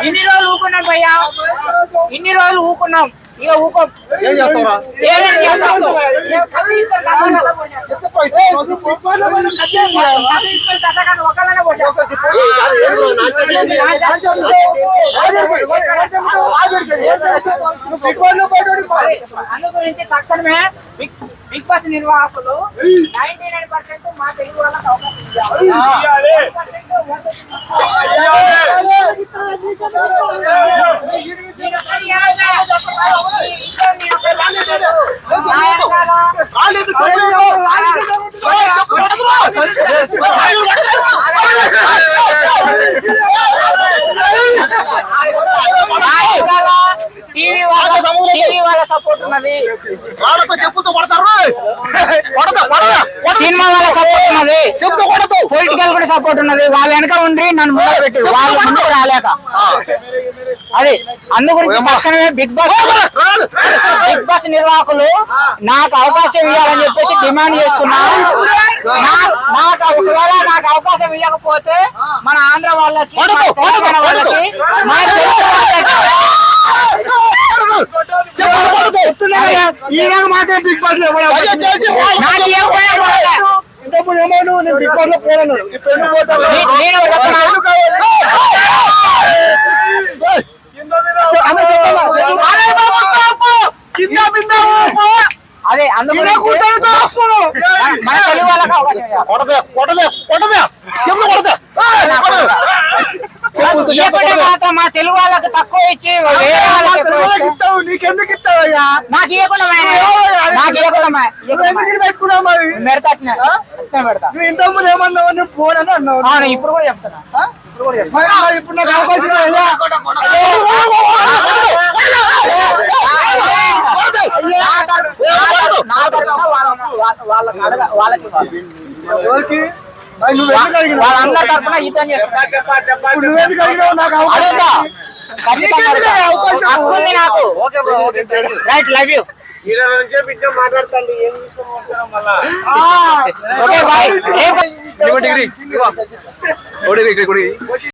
ఇన్ని రోజులు ఊకున్నాం భయ్యా ఇన్ని రోజులు ఊకున్నాం ఇక ఊకో ఏం చేస్తావురా. అందు గురించి తక్షణమే బిగ్ బిగ్ బాస్ నిర్వాహకులు నైన్టీ నైన్ పర్సెంట్ మా తెలుగు వాళ్ళకి అవకాశం ఇవ్వాలి. 1% ఓటు నేను ఒక్కడి యాభై ఇంకా నేను ఒక్కడి లాగలేదు. నా వెనకాల నా వెనకాల టీవీ వాళ్ళ టీవీ వాళ్ళ సపోర్ట్ ఉన్నది రాళ్ళతో చెప్పుతో కొడతారు కొడతా కొడతా సినిమా వాళ్ళ సపోర్ట్ ఉన్నది కొడతావు పొలిటికల్ కూడా సపోర్ట్ ఉన్నది. వాళ్ళ వెనక ఉండి నన్ను ముందు పెట్టి. వాళ్ళ ముందుకు రాలేక. అది అందు గురించి తక్షణమే బిగ్ బాస్ బిగ్ బాస్ నిర్వాహకులు నాకు అవకాశం ఇవ్వాలని చెప్పేసి డిమాండ్ చేస్తున్నా. నా- నాకు ఒకవేళ నాకు అవకాశం ఇవ్వకపోతే మన ఆంధ్ర వాళ్ళకి వాళ్ళకి మన ఈయన మాత్రం బిగ్ బాస్లో ఇంతకుముందు ఏమో నేను బిగ్ బాస్లో ఇప్పుడు ఎందుకు పోతావు? ఊపు. అదే. మన తెలుగు వాళ్ళకి అవకాశం. కొడదే కొడదే కొడదే కొడదే మాత్రం మా తెలుగు వాళ్ళకి తక్కువ ఇచ్చి వేరే వాళ్ళకి నీకెందుకు నాకు ఇవ్వకుండా పెట్టుకున్నావు నువ్వు ఇంతకుముందు ఏమన్నావు అన్నావు అవును ఇప్పుడు కూడా చెప్తున్నా ఇప్పుడు నాకు అవకాశం వాళ్ళకి నువ్వు? వాళ్ళందరి నువ్వు అడిగినావు నాకు అవకాశం okay bro okay right love you degree